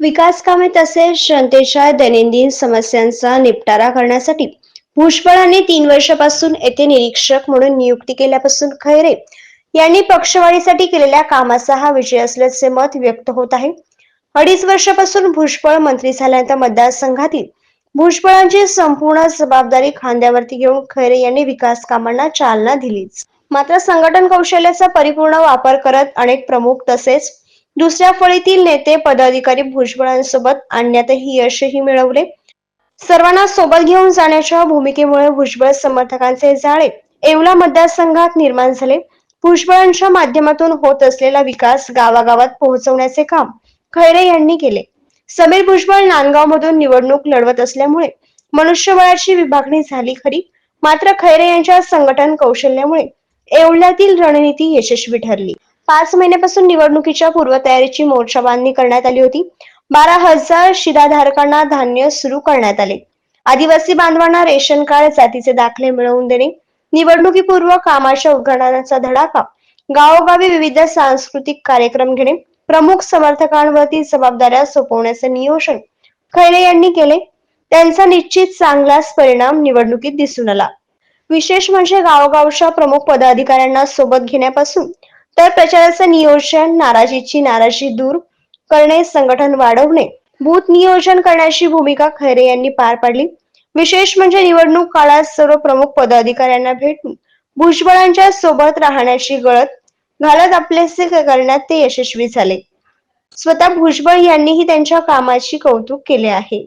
विकास कामे तसेच जनतेच्या दैनंदिन समस्यांचा निपटारा करण्यासाठी भुजबळांनी तीन वर्षापासून येथे निरीक्षक म्हणून नियुक्ती केल्यापासून खैरे. यांनी पक्षवाढीसाठी केलेल्या कामाचा हा विजय असल्याचे मत व्यक्त होत आहे. अडीच वर्षापासून भुजबळ मंत्री झाल्यानंतर मतदारसंघातील भुजबळांची संपूर्ण जबाबदारी खांद्यावरती घेऊन खैरे यांनी विकास कामांना चालना दिलीच. मात्र संघटन कौशल्याचा परिपूर्ण वापर करत अनेक प्रमुख तसेच दुसऱ्या फळीतील नेते पदाधिकारी भुजबळांसोबत आणण्यातही यशही मिळवले. सर्वांना सोबत घेऊन जाण्याच्या भूमिकेमुळे भुजबळ समर्थकांचे जाळे येवला मतदारसंघात निर्माण झाले. भुजबळांच्या माध्यमातून होत असलेला विकास गावागावात पोहोचवण्याचे काम खैरे यांनी केले. समीर भुजबळ नांदगाव मधून निवडणूक लढवत असल्यामुळे मनुष्यबळाची विभागणी झाली खरी. मात्र खैरे यांच्या संघटन कौशल्यामुळे येवल्यातील रणनीती यशस्वी ठरली. पाच महिन्यापासून निवडणुकीच्या पूर्वतयारीची मोर्चा बांधणी करण्यात आली होती. बारा हजार शिधाधारकांना धान्य सुरू करण्यात आले. आदिवासी बांधवांना रेशन कार्ड जातीचे दाखले मिळवून देणे. निवडणुकीपूर्व कामाच्या उद्घाटनाचा धडाका. गावोगावी विविध सांस्कृतिक कार्यक्रम घेणे. प्रमुख समर्थकांवरती जबाबदाऱ्या सोपवण्याचे नियोजन खैरे यांनी केले. त्यांचा निश्चित चांगलाच परिणाम निवडणुकीत दिसून आला. विशेष म्हणजे गावोगावच्या प्रमुख पदाधिकाऱ्यांना सोबत घेण्यापासून तर प्रचाराचं नियोजन नाराजीची नाराजी दूर करणे संघटन वाढवणे. बूथ नियोजन करण्याची भूमिका खैरे यांनी पार पाडली. विशेष म्हणजे निवडणूक काळात सर्व प्रमुख पदाधिकाऱ्यांना भेटून भुजबळांच्या सोबत राहण्याची गळत घालत आपलेसे करण्यात ते यशस्वी झाले. स्वतः भुजबळ यांनीही त्यांच्या कामाची कौतुक केले आहे.